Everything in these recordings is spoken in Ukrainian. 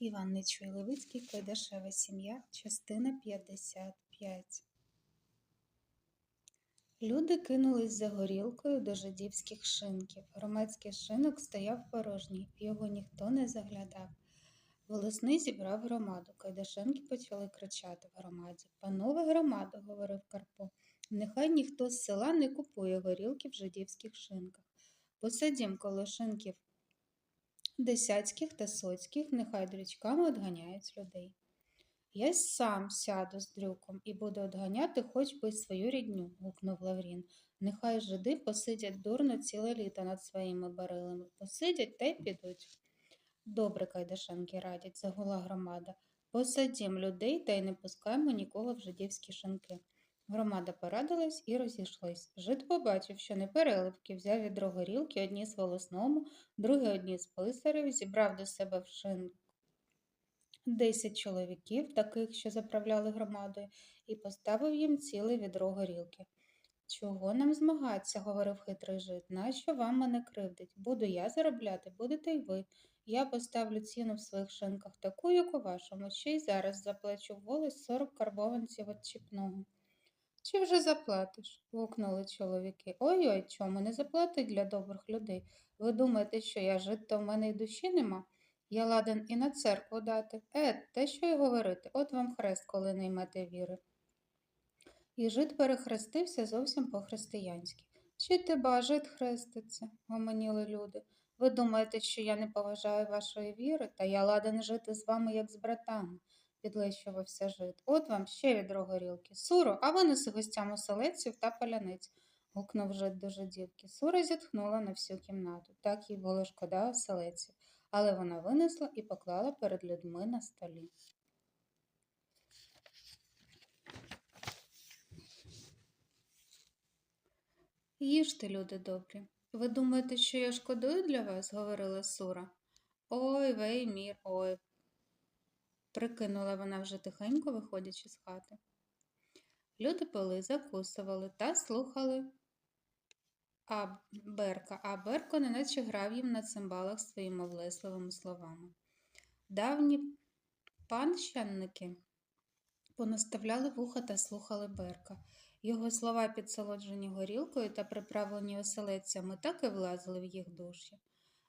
Іван Нечуй Левицький, Кайдашева сім'я, частина 55. Люди кинулись за горілкою до жидівських шинків. Громадський шинок стояв порожній, його ніхто не заглядав. Волосний зібрав громаду. Кайдашенки почали кричати в громаді. Панове громада, говорив Карпо, нехай ніхто з села не купує горілки в жидівських шинках. Посадім коло шинків десятських та соцьких, нехай дрючками одганяють людей. Я сам сяду з дрюком і буду одганяти хоч би свою рідню, гукнув Лаврін. Нехай жиди посидять дурно ціле літо над своїми барилами. Посидять та й підуть. Добре, Кайдашенки радять, загула громада. Посадім людей та й не пускаємо нікого в жидівські шинки. Громада порадилась і розійшлась. Жид побачив, що не переливки, взяв відро горілки, одніс волосному, другий одніс писарів, зібрав до себе в шин десять чоловіків, таких, що заправляли громадою, і поставив їм ціле відро горілки. Чого нам змагатися, говорив хитрий жид. Нащо вам мене кривдить? Буду я заробляти, будете й ви. Я поставлю ціну в своїх шинках таку, як у вашому, ще й зараз заплачу в волос сорок карбованців від чіпного. Чи вже заплатиш? гукнули чоловіки. Ой-ой, чому не заплатить для добрих людей? Ви думаєте, що я жит, то в мене й душі нема? Я ладен і на церкву дати. Е, те що й говорити, от вам хрест, коли не ймете віри. І жид перехрестився зовсім по-християнськи. Чи ти ба жид хреститься? гомоніли люди. Ви думаєте, що я не поважаю вашої віри, та я ладен жити з вами, як з братами, підлещувався жид. От вам ще відро горілки. Суро, а винеси гостям оселедців та паляниць, гукнув жид до жидівки. Сура зітхнула на всю кімнату. Так їй було шкода оселедців, але вона винесла і поклала перед людьми на столі. Їжте, люди добрі. Ви думаєте, що я шкодую для вас? говорила Сура. Ой, вей мір, ой, прикинула вона вже тихенько, виходячи з хати. Люди пили, закусували та слухали а Берка, а Берко неначе грав їм на цимбалах своїми влесливими словами. Давні панщанники понаставляли вуха та слухали Берка. Його слова, підсолоджені горілкою та приправлені оселедцями, так і влазили в їх душі.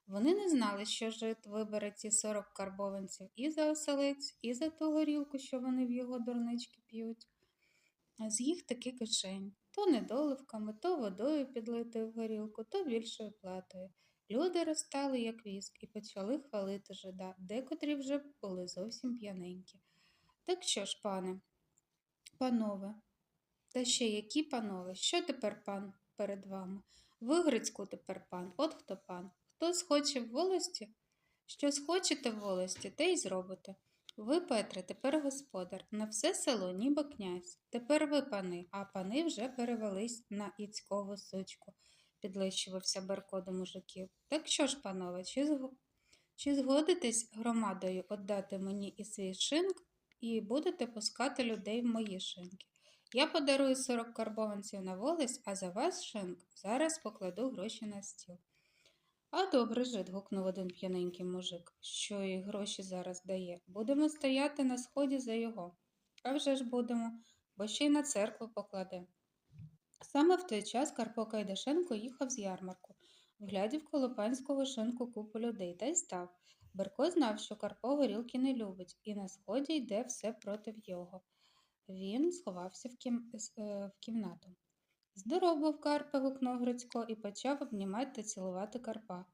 Вони не знали, що жит вибере ці сорок карбованців і за оселець, і за ту горілку, що вони в його дурнички п'ють. А з їх таки кишень то недоливками, то водою підлитою в горілку, то більшою платою. Люди розстали, як віск, і почали хвалити жида, декотрі вже були зовсім п'яненькі. Так що ж, пане, панове, та ще які панове, що тепер пан перед вами? Ви Грицьку тепер пан, от хто пан. Хто схоче в волості? Що схочете в волості, те й зробите. Ви, Петре, тепер господар, на все село, ніби князь. Тепер ви пани, а пани вже перевелись на іцькову сучку, підлещувався Берко до мужиків. Так що ж, панове, чи, зг... чи згодитесь громадою віддати мені і свій шинк, і будете пускати людей в мої шинки? Я подарую сорок карбованців на волость, а за вас, шинк, зараз покладу гроші на стіл. А добре жид, гукнув один п'яненький мужик, що і гроші зараз дає. Будемо стояти на сході за його. А вже ж будемо, бо ще й на церкву покладе. Саме в той час Карпо Кайдашенко їхав з ярмарку, вглядів коло панського шинку купу людей та й став. Берко знав, що Карпо горілки не любить, і на сході йде все проти його. Він сховався в, кім... в кімнату. Здоров був Карпе, гукнув Грицько і почав обнімати та цілувати Карпа.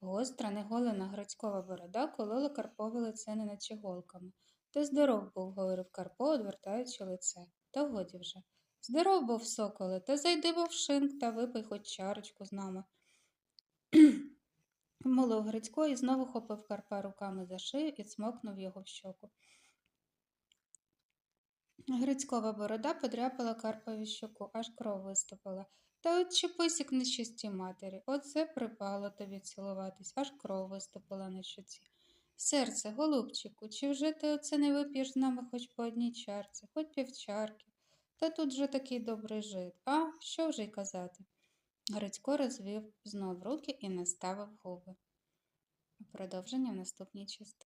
Гостра, неголена Грицькова борода колола Карпове лице неначе голками. Ти здоров був, говорив Карпо, одвертаючи лице. Та годі вже. Здоров був, соколе, та зайди в шинк та випий хоч чарочку з нами. Молов Грицько і знову хопив Карпа руками за шию і цмокнув його в щоку. Грицькова борода подряпала Карпові щоку, аж кров виступила. Та от чепись, як нечисті матері. Оце припало тобі цілуватись, аж кров виступила на щоці. Серце, голубчику, чи вже ти оце не вип'єш з нами хоч по одній чарці, хоч півчарки? Та тут же такий добрий жит. А що вже й казати? Грицько розвів знов руки і наставив губи. Продовження в наступній частині.